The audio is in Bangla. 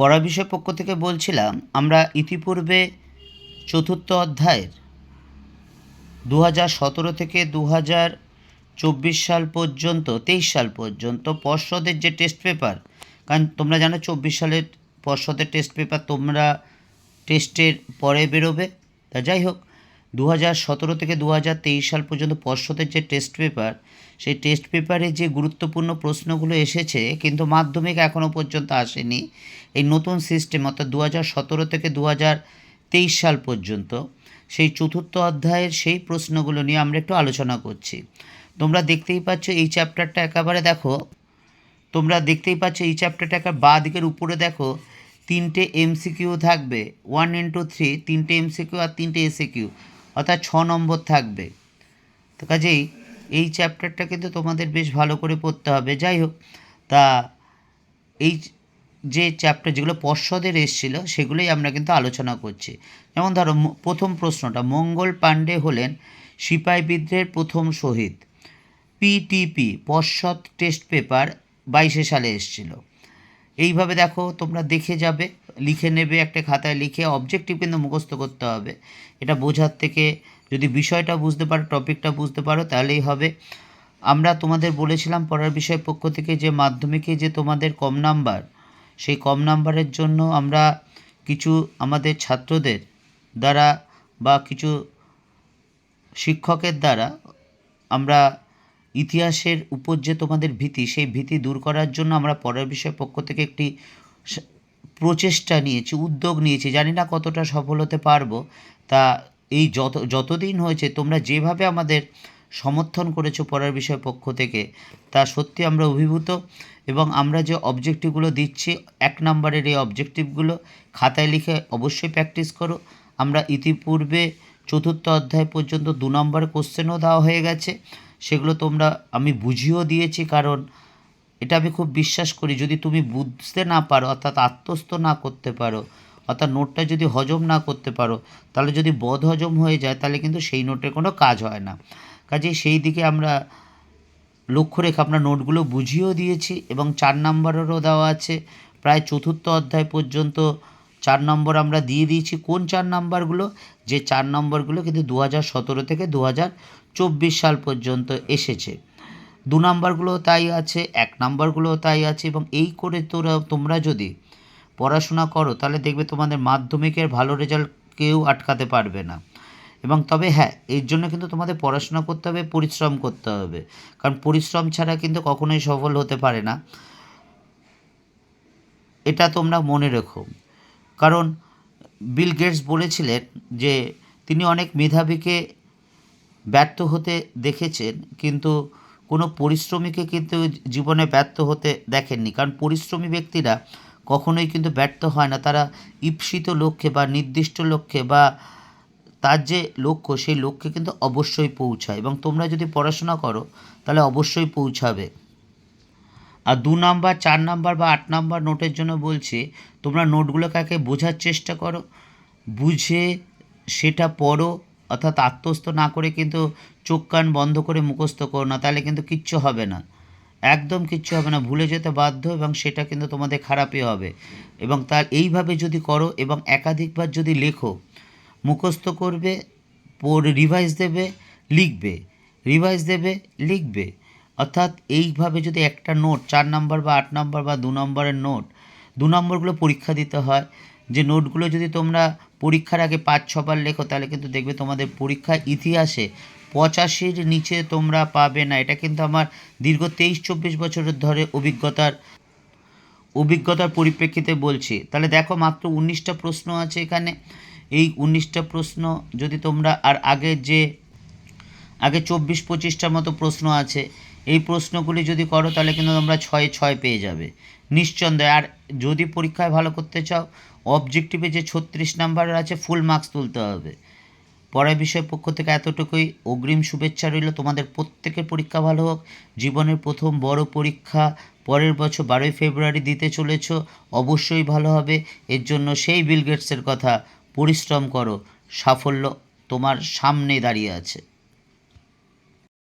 পড়া বিষয় পক্ষ থেকে বলছিলাম, আমরা ইতিপূর্বে চতুর্থ অধ্যায়ের দু সতেরো থেকে দু চব্বিশ সাল পর্যন্ত, তেইশ সাল পর্যন্ত পর্ষদের যে টেস্ট পেপার কারণ তোমরা জানো চব্বিশ সালের পর্ষদের টেস্ট পেপার তোমরা টেস্টের পরে বেরোবে। তা যাই হোক দু সতেরো থেকে দু হাজার তেইশ সাল পর্যন্ত পর্ষদের যে টেস্ট পেপার সেই টেস্ট পেপারে যে গুরুত্বপূর্ণ প্রশ্নগুলো এসেছে, কিন্তু মাধ্যমিক এখনও পর্যন্ত আসেনি। এই নতুন সিস্টেম অর্থাৎ দু সতেরো থেকে দু তেইশ সাল পর্যন্ত, সেই চতুর্থ অধ্যায়ের সেই প্রশ্নগুলো নিয়ে আমরা একটু আলোচনা করছি। তোমরা দেখতেই পাচ্ছ এই চ্যাপ্টারটা একেবারে দেখো। তোমরা দেখতেই পাচ্ছ এই চ্যাপ্টারটা একেবারে বাঁ দিকের উপরে দেখো, তিনটে এমসিকিউ থাকবে ওয়ান ইন্টু থ্রি তিনটে এমসিকিউ আর তিনটে এসিকিউ অর্থাৎ ছ নম্বর থাকবে। তো কাজেই এই চ্যাপ্টারটা কিন্তু তোমাদের বেশ ভালো করে পড়তে হবে। যাই হোক, তা এই যে চ্যাপ্টার যেগুলো পর্ষদের এসেছিল, সেগুলোই আমরা কিন্তু আলোচনা করছি। যেমন ধরো প্রথম প্রশ্নটা, মঙ্গল পাণ্ডে হলেন সিপাহী বিদ্রোহের প্রথম শহীদ। পিটিপি পর্ষদ টেস্ট পেপার বাইশে সালে এসেছিল। এইভাবে দেখো তোমরা দেখে যাবে, লিখে নেবে একটা খাতায় লিখে অবজেক্টিভ কিন্তু মুখস্থ করতে হবে। এটা বোঝার থেকে যদি বিষয়টা বুঝতে পারো, টপিকটা বুঝতে পারো, তাহলেই হবে। আমরা তোমাদের বলেছিলাম পড়ার বিষয় পক্ষ থেকে যে মাধ্যমিকে যে তোমাদের কম নাম্বার, সেই কম নাম্বারের জন্য আমরা কিছু আমাদের ছাত্রদের দ্বারা বা কিছু শিক্ষকের দ্বারা আমরা ইতিহাসের উপর যে তোমাদের ভীতি, সেই ভীতি দূর করার জন্য আমরা পরের বিষয় পক্ষ থেকে একটি প্রচেষ্টা নিয়েছি, উদ্যোগ নিয়েছি। জানি না কতটা সফল হতে পারব। তা এই যত, যতদিন হয়েছে, তোমরা যেভাবে আমাদের সমর্থন করেছ পড়ার বিষয় পক্ষ থেকে, তা সত্যি আমরা অভিভূত। এবং আমরা যে অবজেক্টিভগুলো দিচ্ছি, এক নম্বরের এই অবজেক্টিভগুলো খাতায় লিখে অবশ্যই প্র্যাকটিস করো। আমরা ইতিপূর্বে চতুর্থ অধ্যায় পর্যন্ত দু নম্বর কোশ্চেনও দেওয়া হয়ে গেছে। সেগুলো তোমরা আমি বুঝিয়েও দিয়েছি, কারণ এটা আমি খুব বিশ্বাস করি। যদি তুমি বুঝতে না পারো, অর্থাৎ আত্মস্থ না করতে পারো, অর্থাৎ নোটটা যদি হজম না করতে পারো, তাহলে যদি বদ হজম হয়ে যায়, তাহলে কিন্তু সেই নোটের কোনো কাজ হয় না। কাজেই সেই দিকে আমরা লক্ষ্য রেখে আমরা নোটগুলো বুঝিয়েও দিয়েছি এবং চার নম্বরেরও দেওয়া আছে। প্রায় চতুর্থ অধ্যায় পর্যন্ত চার নম্বর আমরা দিয়ে দিয়েছি কোন চার নম্বরগুলো? যে চার নম্বরগুলো কিন্তু দু হাজার সতেরো থেকে দু হাজার চব্বিশ সাল পর্যন্ত এসেছে। দু নম্বরগুলো তাই আছে, এক নম্বরগুলোও তাই আছে এবং এই করে তোরা, তোমরা যদি পড়াশোনা করো, তাহলে দেখবে তোমাদের মাধ্যমিকের ভালো রেজাল্ট কেউ আটকাতে পারবে না। এবং তবে হ্যাঁ এর জন্য কিন্তু তোমাদের পড়াশোনা করতে হবে, পরিশ্রম করতে হবে। কারণ পরিশ্রম ছাড়া কিন্তু কখনোই সফল হতে পারে না। এটা তোমরা মনে রেখো। কারণ বিল গেটস বলেছিলেন যে তিনি অনেক মেধাবীকে ব্যর্থ হতে দেখেছেন, কিন্তু কোনো পরিশ্রমীকে কিন্তু জীবনে ব্যর্থ হতে দেখেননি। কারণ পরিশ্রমী ব্যক্তিরা কখনোই কিন্তু ব্যর্থ হয় না। তারা ঈপ্সিত লক্ষ্যে বা নির্দিষ্ট লক্ষ্যে বা তার যে লক্ষ্য, সেই লক্ষ্যে কিন্তু অবশ্যই পৌঁছায়। এবং তোমরা যদি পড়াশোনা করো, তাহলে অবশ্যই পৌঁছাবে। আর দু নাম্বার, চার নাম্বার বা আট নাম্বার নোটের জন্য বলছি, তোমরা নোটগুলোকে আগে বোঝার চেষ্টা করো, বুঝে সেটা পড়ো, অর্থাৎ আত্মস্থ না করে কিন্তু চোখ কান বন্ধ করে মুখস্থ করো না, তাহলে কিন্তু কিচ্ছু হবে না। একদম কিচ্ছু হবে না, ভুলে যেতে বাধ্য এবং সেটা কিন্তু তোমাদের খারাপই হবে। এবং তার এইভাবে যদি করো এবং একাধিকবার যদি লেখো, মুখস্থ করবে, পড়ে রিভাইজ দেবে, লিখবে। রিভাইজ দেবে, লিখবে। অর্থাৎ এইভাবে যদি একটা নোট, চার নম্বর বা আট নম্বর বা দু নম্বরের নোট, দু নম্বরগুলো পরীক্ষা দিতে হয়, যে নোটগুলো যদি তোমরা পরীক্ষার আগে পাঁচ, ছবার লেখো, তাহলে কিন্তু দেখবে তোমাদের পরীক্ষা ইতিহাসে পঁচাশির নিচে তোমরা পাবে না। এটা কিন্তু আমার দীর্ঘ তেইশ, চব্বিশ বছরের ধরে অভিজ্ঞতার অভিজ্ঞতার পরিপ্রেক্ষিতে বলছি। তাহলে দেখো মাত্র উনিশটা প্রশ্ন আছে এখানে। এই উনিশটা প্রশ্ন যদি তোমরা আর আগের যে, আগে চব্বিশ, পঁচিশটার মতো প্রশ্ন আছে এই প্রশ্নগুলি যদি করো, তাহলে কিন্তু তোমরা ছয়ে, ছয় পেয়ে যাবে। নিশ্চন্দেহে আর যদি পরীক্ষায় ভালো করতে চাও অবজেক্টিভে যে ছত্রিশ নাম্বার আছে ফুল মার্কস তুলতে হবে। পড়ার বিষয় পক্ষ থেকে এতটুকুই। অগ্রিম শুভেচ্ছা রইল তোমাদের প্রত্যেকের পরীক্ষা ভালো হোক। জীবনের প্রথম বড় পরীক্ষা পরের বছর বারোই ফেব্রুয়ারি দিতে চলেছ, অবশ্যই ভালো হবে। এর জন্য সেই বিল গেটসের কথা পরিশ্রম করো। সাফল্য তোমার সামনে দাঁড়িয়ে আছে।